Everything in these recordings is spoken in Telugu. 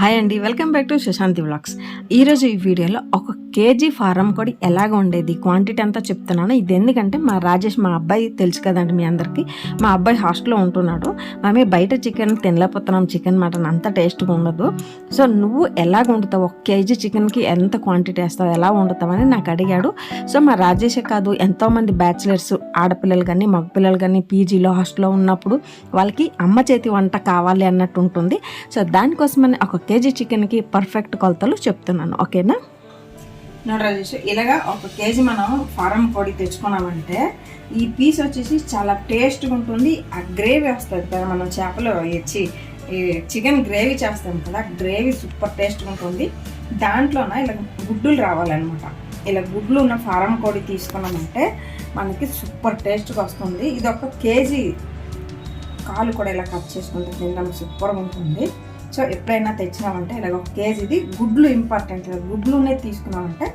హాయ్ అండి welcome back to Shashanti vlogs. ఈరోజు ఈ వీడియోలో ఒక కేజీ ఫారం కొడి ఎలాగ ఉండేది క్వాంటిటీ అంతా చెప్తున్నాను. ఇది ఎందుకంటే మా రాజేష్ మా అబ్బాయి తెలుసు కదండి మీ అందరికీ. మా అబ్బాయి హాస్టల్లో ఉంటున్నాడు. మేము బయట చికెన్ తినలేకపోతున్నాం చికెన్ మటన్ అంత టేస్ట్గా ఉండదు. సో నువ్వు ఎలాగ వండుతావు? ఒక కేజీ చికెన్కి ఎంత క్వాంటిటీ వేస్తావు? ఎలా వండుతావు? అని నాకు అడిగాడు. సో మా రాజేషే కాదు ఎంతోమంది బ్యాచిలర్స్ ఆడపిల్లలు కానీ మగపిల్లలు కానీ పీజీలో హాస్టల్లో ఉన్నప్పుడు వాళ్ళకి అమ్మ చేతి వంట కావాలి అన్నట్టు ఉంటుంది. సో దానికోసమని ఒక కేజీ చికెన్కి పర్ఫెక్ట్ కొలతలు చెప్తున్నాను ఓకేనా? నోట్ రాజేష్ ఇలాగా ఒక కేజీ మనం ఫారం పొడి తెచ్చుకున్నామంటే ఈ పీస్ వచ్చేసి చాలా టేస్ట్గా ఉంటుంది ఆ గ్రేవీ వస్తుంది కదా మనం చేపలు ఇచ్చి చికెన్ గ్రేవీ చేస్తాం కదా గ్రేవీ సూపర్ టేస్ట్గా ఉంటుంది. దాంట్లోన ఇలా గుడ్డులు రావాలన్నమాట. ఇలా గుడ్లు ఉన్న ఫారం కోడి తీసుకున్నామంటే మనకి సూపర్ టేస్ట్గా వస్తుంది. ఇది ఒక కేజీ కాలు కూడా ఇలా కట్ చేసుకుంటే తినడం సూపర్గా ఉంటుంది. సో ఎప్పుడైనా తెచ్చినామంటే ఇలాగ ఒక కేజీది గుడ్లు ఇంపార్టెంట్. గుడ్లునే తీసుకున్నామంటే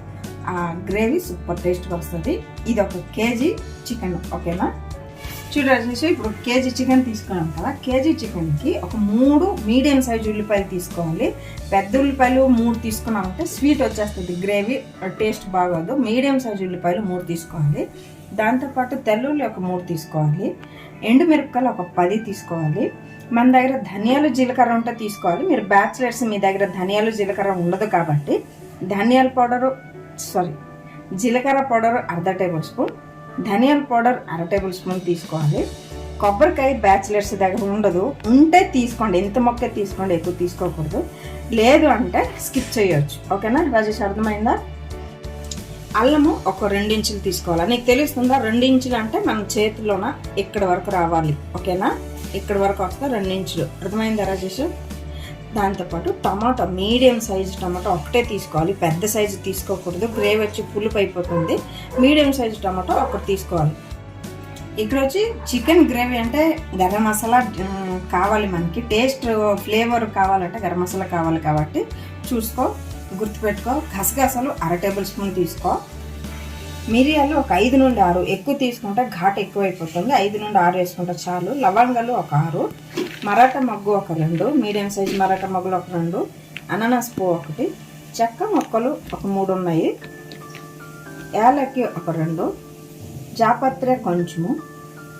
ఆ గ్రేవీ సూపర్ టేస్ట్గా వస్తుంది. ఇది ఒక కేజీ చికెన్ ఓకేనా? చూడాల్సి ఇప్పుడు కేజీ చికెన్ తీసుకున్నాం కదా కేజీ చికెన్కి ఒక మూడు మీడియం సైజ్ ఉల్లిపాయలు తీసుకోవాలి. పెద్ద ఉల్లిపాయలు మూడు తీసుకున్నామంటే స్వీట్ వచ్చేస్తుంది. గ్రేవీ టేస్ట్ బాగోదు. మీడియం సైజ్ ఉల్లిపాయలు మూడు తీసుకోవాలి. దాంతోపాటు తెల్లుల్లి ఒక మూడు తీసుకోవాలి. ఎండుమిరపకాయలు ఒక పది తీసుకోవాలి. మన దగ్గర ధనియాలు జీలకర్ర ఉంటే తీసుకోవాలి. మీరు బ్యాచిలర్స్ మీ దగ్గర ధనియాలు జీలకర్ర ఉండదు కాబట్టి ధనియాల పౌడరు సారీ జీలకర్ర పౌడర్ అర్ధ టేబుల్ స్పూన్ ధనియాల పౌడర్ అర టేబుల్ స్పూన్ తీసుకోవాలి. కొబ్బరికాయ బ్యాచిలర్స్ దగ్గర ఉండదు. ఉంటే తీసుకోండి. ఎంత మొక్క తీసుకోండి. ఎక్కువ తీసుకోకూడదు. లేదు అంటే స్కిప్ చేయొచ్చు. ఓకేనా? రాజేష్ అర్థమైందా? అల్లము ఒక రెండించులు తీసుకోవాలి. నీకు తెలుస్తుందా? రెండించులు అంటే మన చేతిలోన ఇక్కడ వరకు రావాలి. ఓకేనా? ఇక్కడ వరకు వస్తే రెండించులు. అర్థమైందా రాజేష్? దాంతోపాటు టమాటా మీడియం సైజు టమాటా ఒకటే తీసుకోవాలి. పెద్ద సైజు తీసుకోకూడదు. గ్రేవీ వచ్చి పులుపు అయిపోతుంది. మీడియం సైజు టమాటా ఒకటి తీసుకోవాలి. ఇక్కడ వచ్చి చికెన్ గ్రేవీ అంటే గరం మసాలా కావాలి మనకి. టేస్ట్ ఫ్లేవర్ కావాలంటే గరం మసాలా కావాలి కాబట్టి చూసుకో. గుర్తుపెట్టుకో. గసగసాలు అర టేబుల్ స్పూన్ తీసుకో. మిరియాలు ఒక ఐదు నుండి ఆరు. ఎక్కువ తీసుకుంటే ఘాట్ ఎక్కువైపోతుంది. ఐదు నుండి ఆరు వేసుకుంటే చాలు. లవంగాలు ఒక ఆరు. మరాఠా మగ్గు ఒక రెండు. మీడియం సైజ్ మరాఠా మగ్గులు ఒక రెండు. అనానాస్ పువ్వు ఒకటి. చెక్క మొక్కలు ఒక మూడు ఉన్నాయి. యాలకి ఒక రెండు. జాపత్రి కొంచెము.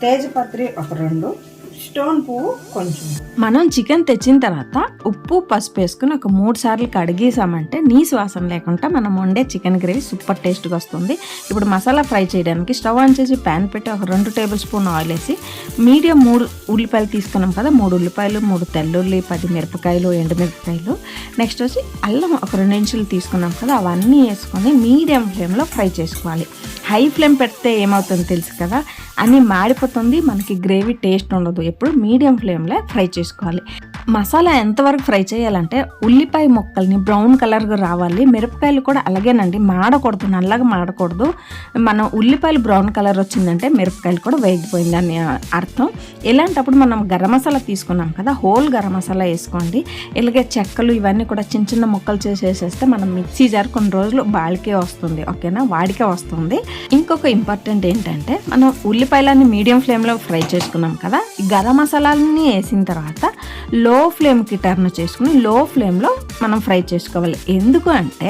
తేజపత్రి ఒక రెండు. స్టోన్ పువ్వు కొంచెం. మనం చికెన్ తెచ్చిన తర్వాత ఉప్పు పసుపు వేసుకుని ఒక మూడు సార్లు కడిగేసామంటే నీ శ్వాసం లేకుండా మనం వండే చికెన్ గ్రేవీ సూపర్ టేస్ట్గా వస్తుంది. ఇప్పుడు మసాలా ఫ్రై చేయడానికి స్టవ్ ఆన్ చేసి ప్యాన్ పెట్టి ఒక రెండు టేబుల్ స్పూన్ ఆయిల్ వేసి మీడియం మూడు ఉల్లిపాయలు తీసుకున్నాం కదా మూడు ఉల్లిపాయలు మూడు తెల్లుల్లి పది మిరపకాయలు ఎండుమిరపకాయలు నెక్స్ట్ వచ్చి అల్లం ఒక రెండు ఇంచులు తీసుకున్నాం కదా అవన్నీ వేసుకొని మీడియం ఫ్లేమ్లో ఫ్రై చేసుకోవాలి. హై ఫ్లేమ్ పెడితే ఏమవుతుందో తెలుసు కదా? అని మాడిపోతుంది మనకి గ్రేవీ టేస్ట్ ఉండదు. ఎప్పుడు మీడియం ఫ్లేమ్లో ఫ్రై చేసుకోవాలి. మసాలా ఎంతవరకు ఫ్రై చేయాలంటే ఉల్లిపాయ ముక్కల్ని బ్రౌన్ కలర్గా రావాలి. మిరపకాయలు కూడా అలాగేనండి. మాడకూడదు నల్లగా మాడకూడదు. మనం ఉల్లిపాయలు బ్రౌన్ కలర్ వచ్చిందంటే మిరపకాయలు కూడా వేగిపోయిందని అర్థం. ఇలాంటప్పుడు మనం గరం మసాలా తీసుకున్నాం కదా హోల్ గరం మసాలా వేసుకోండి. ఇలాగే చెక్కలు ఇవన్నీ కూడా చిన్న చిన్న ముక్కలు చేసేసేస్తే మనం మిక్సీ జార్ కొన్ని రోజులు బాలికే వస్తుంది ఓకేనా? వాడికే వస్తుంది. ఇంకొక ఇంపార్టెంట్ ఏంటంటే మనం ఉల్లిపాయలన్నీ మీడియం ఫ్లేమ్లో ఫ్రై చేసుకున్నాం కదా గరం మసాలాలని వేసిన తర్వాత లో ఫ్లేమ్కి టర్న్ చేసుకుని లో ఫ్లేమ్లో మనం ఫ్రై చేసుకోవాలి. ఎందుకు అంటే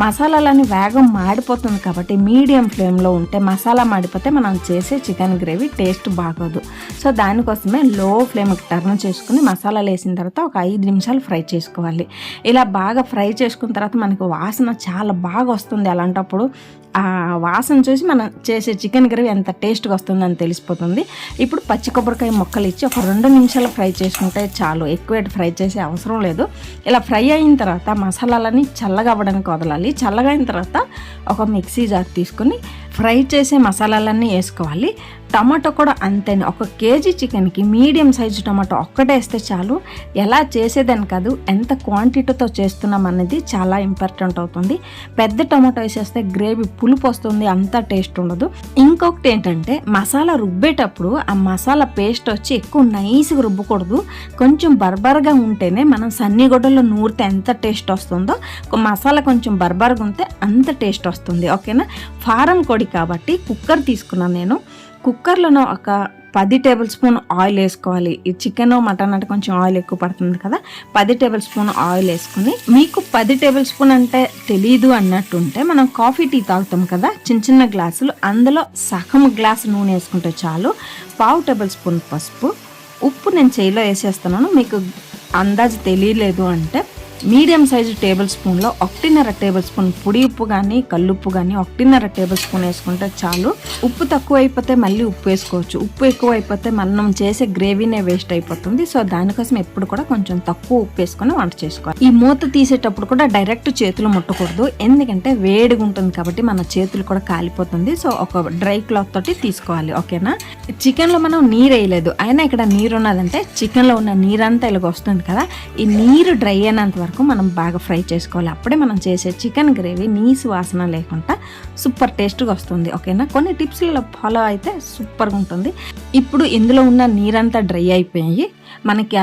మసాలాలని వేగం మాడిపోతుంది కాబట్టి మీడియం ఫ్లేమ్లో ఉంటే మసాలా మాడిపోతే మనం చేసే చికెన్ గ్రేవీ టేస్ట్ బాగోదు. సో దానికోసమే లో ఫ్లేమ్కి టర్న్ చేసుకుని మసాలాలు వేసిన తర్వాత ఒక ఐదు నిమిషాలు ఫ్రై చేసుకోవాలి. ఇలా బాగా ఫ్రై చేసుకున్న తర్వాత మనకు వాసన చాలా బాగా వస్తుంది. అలాంటప్పుడు ఆ వాసన చూసి మనం చేసే చికెన్ గ్రేవీ ఎంత టేస్ట్గా వస్తుందని తెలిసిపోతుంది. ఇప్పుడు పచ్చి కొబ్బరికాయ ముక్కలు ఇచ్చి ఒక రెండు నిమిషాలు ఫ్రై చేసుకుంటే చాలు. ఎక్కువ ఫ్రై చేసే అవసరం లేదు. ఇలా ఫ్రై అయిన తర్వాత మసాలాలని చల్లగా అవ్వడానికి వదలాలి. చల్లగా అయిన తర్వాత ఒక మిక్సీ జార్ తీసుకొని ఫ్రై చేసే మసాలాలన్నీ వేసుకోవాలి. టమాటో కూడా అంతే ఒక కేజీ చికెన్కి మీడియం సైజు టమాటో ఒక్కటే వేస్తే చాలు. ఎలా చేసేదని కాదు ఎంత క్వాంటిటీతో చేస్తున్నాం అనేది చాలా ఇంపార్టెంట్ అవుతుంది. పెద్ద టమాటో వేసేస్తే గ్రేవీ పులుపు వస్తుంది అంత టేస్ట్ ఉండదు. ఇంకొకటి ఏంటంటే మసాలా రుబ్బేటప్పుడు ఆ మసాలా పేస్ట్ వచ్చి ఎక్కువ నైస్గా రుబ్బకూడదు. కొంచెం బర్బర్గా ఉంటేనే మనం సన్నిగొడ్డలో నూరితే ఎంత టేస్ట్ వస్తుందో మసాలా కొంచెం బర్బర్గా ఉంటే అంత టేస్ట్ వస్తుంది. ఓకేనా? ఫారం కొడి కాబట్టి కుక్కర్ తీసుకున్నాను నేను. కుక్కర్లోనో ఒక పది టేబుల్ స్పూన్ ఆయిల్ వేసుకోవాలి. ఈ చికెన్ మటన్ అంటే కొంచెం ఆయిల్ ఎక్కువ పడుతుంది కదా. పది టేబుల్ స్పూన్ ఆయిల్ వేసుకుని మీకు పది టేబుల్ స్పూన్ అంటే తెలీదు అన్నట్టుంటే మనం కాఫీ టీ తాగుతాం కదా. చిన్న చిన్న గ్లాసులు. అందులో సగం గ్లాస్ నూనె వేసుకుంటే చాలు. పావు టేబుల్ స్పూన్ పసుపు. ఉప్పు నేను చేయిలో వేసేస్తున్నాను. మీకు అందాజు తెలియలేదు అంటే మీడియం సైజు టేబుల్ స్పూన్లో ఒకటిన్నర టేబుల్ స్పూన్ పొడి ఉప్పు కానీ కల్లుప్పు కానీ ఒకటిన్నర టేబుల్ స్పూన్ వేసుకుంటే చాలు. ఉప్పు తక్కువ అయిపోతే మళ్ళీ ఉప్పు వేసుకోవచ్చు. ఉప్పు ఎక్కువ అయిపోతే మనం చేసే గ్రేవీనే వేస్ట్ అయిపోతుంది. సో దానికోసం ఎప్పుడు కూడా కొంచెం తక్కువ ఉప్పు వేసుకొని వంట చేసుకోవాలి. ఈ మూత తీసేటప్పుడు కూడా డైరెక్ట్ చేతులు ముట్టకూడదు. ఎందుకంటే వేడిగా ఉంటుంది కాబట్టి మన చేతులు కూడా కాలిపోతుంది. సో ఒక డ్రై క్లాత్ తోటి తీసుకోవాలి. ఓకేనా? చికెన్లో మనం నీరు వేయలేదు. అయినా ఇక్కడ నీరు ఉన్నదంటే చికెన్లో ఉన్న నీరంతా ఇలాగ వస్తుంది కదా. ఈ నీరు డ్రై అయినంత వరకు మనం బాగా ఫ్రై చేసుకోవాలి. అప్పుడే మనం చేసే చికెన్ గ్రేవీ నీసు వాసన లేకుండా సూపర్ టేస్ట్గా వస్తుంది. ఓకేనా? కొన్ని టిప్స్లలో ఫాలో అయితే సూపర్గా ఉంటుంది. ఇప్పుడు ఇందులో ఉన్న నీరంతా డ్రై అయిపోయి మనకి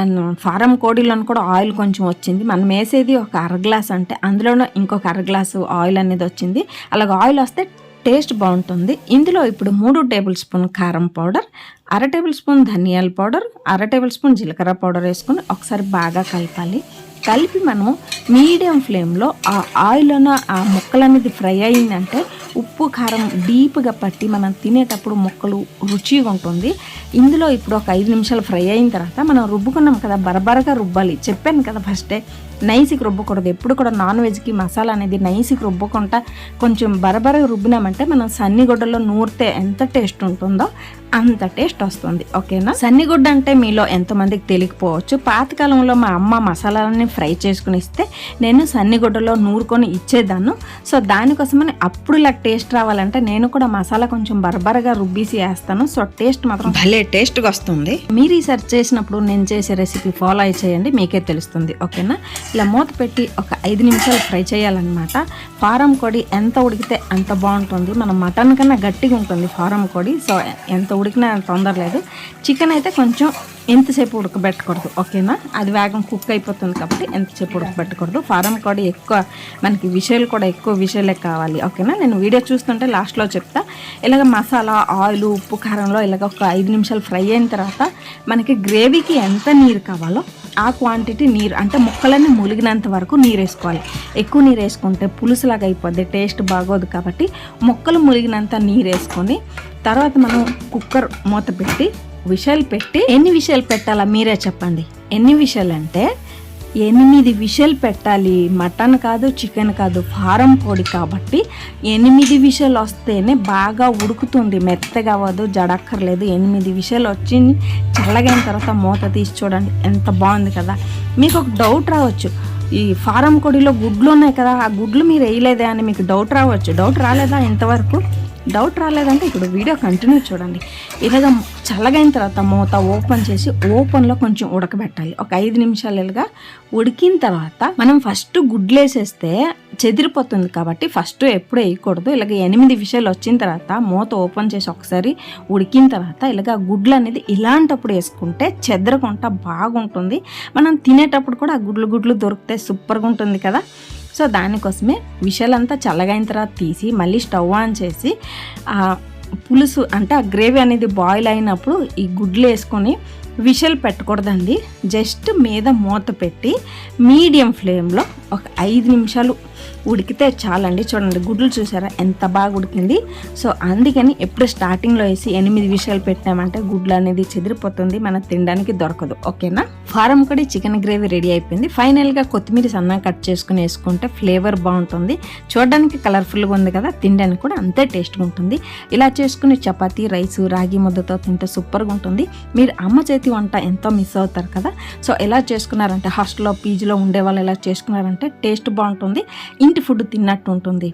ఫారం కోడిలోని కూడా ఆయిల్ కొంచెం వచ్చింది. మనం వేసేది ఒక అర గ్లాస్ అంటే అందులోనూ ఇంకొక అర గ్లాసు ఆయిల్ అనేది వచ్చింది. అలాగ ఆయిల్ వస్తే టేస్ట్ బాగుంటుంది. ఇందులో ఇప్పుడు మూడు టేబుల్ స్పూన్ కారం పౌడర్ అర టేబుల్ స్పూన్ ధనియాల పౌడర్ అర టేబుల్ స్పూన్ జీలకర్ర పౌడర్ వేసుకొని ఒకసారి బాగా కలపాలి. కలిపి మనం మీడియం ఫ్లేమ్లో ఆ ఆయిల్ ఆ ముక్కలు అనేది ఫ్రై అయిందంటే ఉప్పు కారం డీప్గా పట్టి మనం తినేటప్పుడు ముక్కలు రుచిగా ఉంటుంది. ఇందులో ఇప్పుడు ఒక ఐదు నిమిషాలు ఫ్రై అయిన తర్వాత మనం రుబ్బుకున్నాం కదా బరబరగా రుబ్బాలి. చెప్పాను కదా ఫస్టే నైస్కి రుబ్బకూడదు. ఎప్పుడు కూడా నాన్ వెజ్కి మసాలా అనేది నైస్కి రుబ్బకుండా కొంచెం బరబరగా రుబ్బినామంటే మనం సన్నిగుడ్డలో నూరితే ఎంత టేస్ట్ ఉంటుందో అంత టేస్ట్ వస్తుంది. ఓకేనా? సన్నిగుడ్డ అంటే మీలో ఎంతమందికి తెలియకపోవచ్చు. పాతకాలంలో మా అమ్మ మసాలాలని ఫ్రై చేసుకుని ఇస్తే నేను సన్నిగుడ్డలో నూరుకొని ఇచ్చేదాన్ని. సో దానికోసమని అప్పుడు లెక్క టేస్ట్ రావాలంటే నేను కూడా మసాలా కొంచెం బరబరగా రుబ్బీసి వేస్తాను. సో టేస్ట్ మాత్రం భలే టేస్ట్గా వస్తుంది. మీరు ఈ సెర్చ్ చేసినప్పుడు నేను చేసే రెసిపీ ఫాలో అయి చేయండి మీకే తెలుస్తుంది. ఓకేనా? ఇలా మూత పెట్టి ఒక ఐదు నిమిషాలు ఫ్రై చేయాలన్నమాట. ఫారం కోడి ఎంత ఉడికితే అంత బాగుంటుంది. మన మటన్ కన్నా గట్టిగా ఉంటుంది ఫారం కోడి సో ఎంత ఉడికినా తొందర లేదు చికెన్ అయితే కొంచెం ఎంతసేపు ఉడకబెట్టకూడదు ఓకేనా? అది వేగం కుక్ అయిపోతుంది కాబట్టి ఎంతసేపు ఉడకబెట్టకూడదు. ఫారం కూడా ఎక్కువ మనకి విషయాలు కూడా ఎక్కువ విషయాలే కావాలి ఓకేనా? నేను వీడియో చూస్తుంటే లాస్ట్లో చెప్తా. ఇలాగ మసాలా ఆయిల్ ఉప్పు కారంలో ఇలాగ ఒక ఐదు నిమిషాలు ఫ్రై అయిన తర్వాత మనకి గ్రేవీకి ఎంత నీరు కావాలో ఆ క్వాంటిటీ నీరు అంటే ముక్కలన్నీ ములిగినంత వరకు నీరు వేసుకోవాలి. ఎక్కువ నీరు వేసుకుంటే పులుసులాగా అయిపోద్ది టేస్ట్ బాగోదు కాబట్టి ముక్కలు ములిగినంత నీరు వేసుకొని తర్వాత మనం కుక్కర్ మూత పెట్టి విషయాలు పెట్టి ఎన్ని విషయాలు పెట్టాలా మీరే చెప్పండి. ఎన్ని విషయాలు అంటే ఎనిమిది విషయాలు పెట్టాలి. మటన్ కాదు చికెన్ కాదు ఫారం కోడి కాబట్టి ఎనిమిది విషయాలు వస్తేనే బాగా ఉడుకుతుంది. మెత్తగా అవ్వదు జడక్కర్లేదు. ఎనిమిది విషయాలు వచ్చి చల్లగైన తర్వాత మూత తీసి చూడండి ఎంత బాగుంది కదా. మీకు ఒక డౌట్ రావచ్చు. ఈ ఫారం కోడిలో గుడ్లు ఉన్నాయి కదా ఆ గుడ్లు మీరు వేయలేదే అని మీకు డౌట్ రావచ్చు. డౌట్ రాలేదా ఇంతవరకు? డౌట్ రాలేదంటే ఇప్పుడు వీడియో కంటిన్యూ చూడండి. ఇలాగ చల్లగైన తర్వాత మూత ఓపెన్ చేసి ఓపెన్లో కొంచెం ఉడకబెట్టాలి. ఒక ఐదు నిమిషాలుగా ఉడికిన తర్వాత మనం ఫస్ట్ గుడ్లు వేసేస్తే చెదిరిపోతుంది కాబట్టి ఫస్ట్ ఎప్పుడు వేయకూడదు. ఇలాగ ఎనిమిది విషయాలు వచ్చిన తర్వాత మూత ఓపెన్ చేసి ఒకసారి ఉడికిన తర్వాత ఇలాగ గుడ్లు అనేది ఇలాంటప్పుడు వేసుకుంటే చెదరకుండా బాగుంటుంది. మనం తినేటప్పుడు కూడా ఆ గుడ్లు గుడ్లు దొరికితే సూపర్గా ఉంటుంది కదా. సో దానికోసమే విషయాలంతా చల్లగైన తర్వాత తీసి మళ్ళీ స్టవ్ ఆన్ చేసి పులుసు అంటే ఆ గ్రేవీ అనేది బాయిల్ అయినప్పుడు ఈ గుడ్లు వేసుకొని విషల్ పెట్టకూడదండి. జస్ట్ మీద మూత పెట్టి మీడియం ఫ్లేమ్లో ఒక ఐదు నిమిషాలు ఉడికితే చాలండి. చూడండి గుడ్లు చూసారా? ఎంత బాగా ఉడికింది. సో అందుకని ఎప్పుడు స్టార్టింగ్లో వేసి ఎనిమిది విషయాలు పెట్టామంటే గుడ్లు అనేది చెదిరిపోతుంది. మనం తినడానికి దొరకదు. ఓకేనా? ఫారం కూడా చికెన్ గ్రేవీ రెడీ అయిపోయింది. ఫైనల్గా కొత్తిమీర సన్నం కట్ చేసుకుని వేసుకుంటే ఫ్లేవర్ బాగుంటుంది. చూడడానికి కలర్ఫుల్గా ఉంది కదా? తినడానికి కూడా అంతే టేస్ట్గా ఉంటుంది. ఇలా చేసుకుని చపాతీ రైస్ రాగి ముద్దతో తింటే సూపర్గా ఉంటుంది. మీరు అమ్మ చేతి వంట ఎంతో మిస్ అవుతారు కదా? సో ఎలా చేసుకున్నారంటే హాస్టల్లో పీజీలో ఉండే వాళ్ళు ఎలా చేసుకున్నారంటే టేస్ట్ బాగుంటుంది ఇంటి ఫుడ్ తిన్నట్టు ఉంటుంది.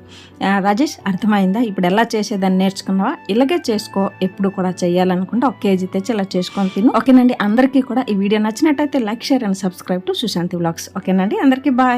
రాజేష్ అర్థమైందా? ఇప్పుడు ఎలా చేసేదాన్ని నేర్చుకున్నావా? ఇలాగే చేసుకో ఎప్పుడు కూడా చేయాలనుకుంటే ఒక కేజీ తెచ్చి ఇలా చేసుకొని తిను. ఓకేనండి అందరికీ కూడా ఈ వీడియో నచ్చినట్టయితే like share and subscribe to Sushanti vlogs. ఓకేనండి అందరికీ బాయ్.